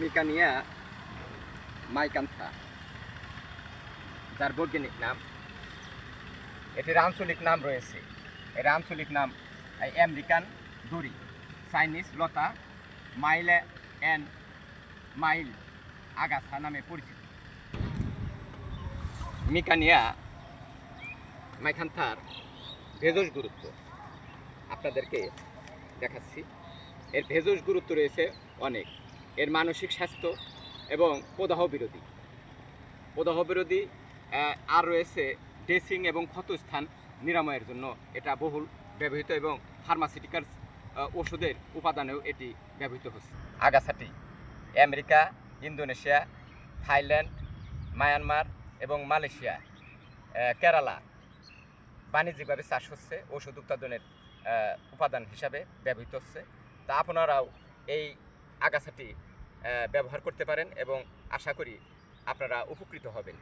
মিকানিয়া মাইকান্থা, যার বৈজ্ঞানিক নাম এটির আঞ্চলিক নাম রয়েছে। এর আঞ্চলিক নাম আমেরিকান দড়ি, চাইনিজ লতা, মাইলে অ্যান্ড মাইল আগাছা নামে পরিচিত। মিকানিয়া মাইখান্থার ভেষজ গুরুত্ব। আপনাদেরকে দেখাচ্ছি। এর ভেষজ গুরুত্ব রয়েছে অনেক। এর মানসিক স্বাস্থ্য এবং প্রদাহ বিরোধী প্রদাহ বিরোধী আর রয়েছে ড্রেসিং এবং ক্ষতস্থান নিরাময়ের জন্য। এটা বহুল ব্যবহৃত এবং ফার্মাসিউটিক্যালস ওষুধের উপাদানেও এটি ব্যবহৃত হচ্ছে। আগাছাটি, আমেরিকা, ইন্দোনেশিয়া, থাইল্যান্ড, মায়ানমার এবং মালয়েশিয়া কেরালা বাণিজ্যিকভাবে চাষ হচ্ছে, ওষুধ উৎপাদনের উপাদান হিসাবে ব্যবহৃত হচ্ছে। তা আপনারাও এই আগাছাটি ব্যবহার করতে পারেন এবং আশা করি আপনারা উপকৃত হবেন।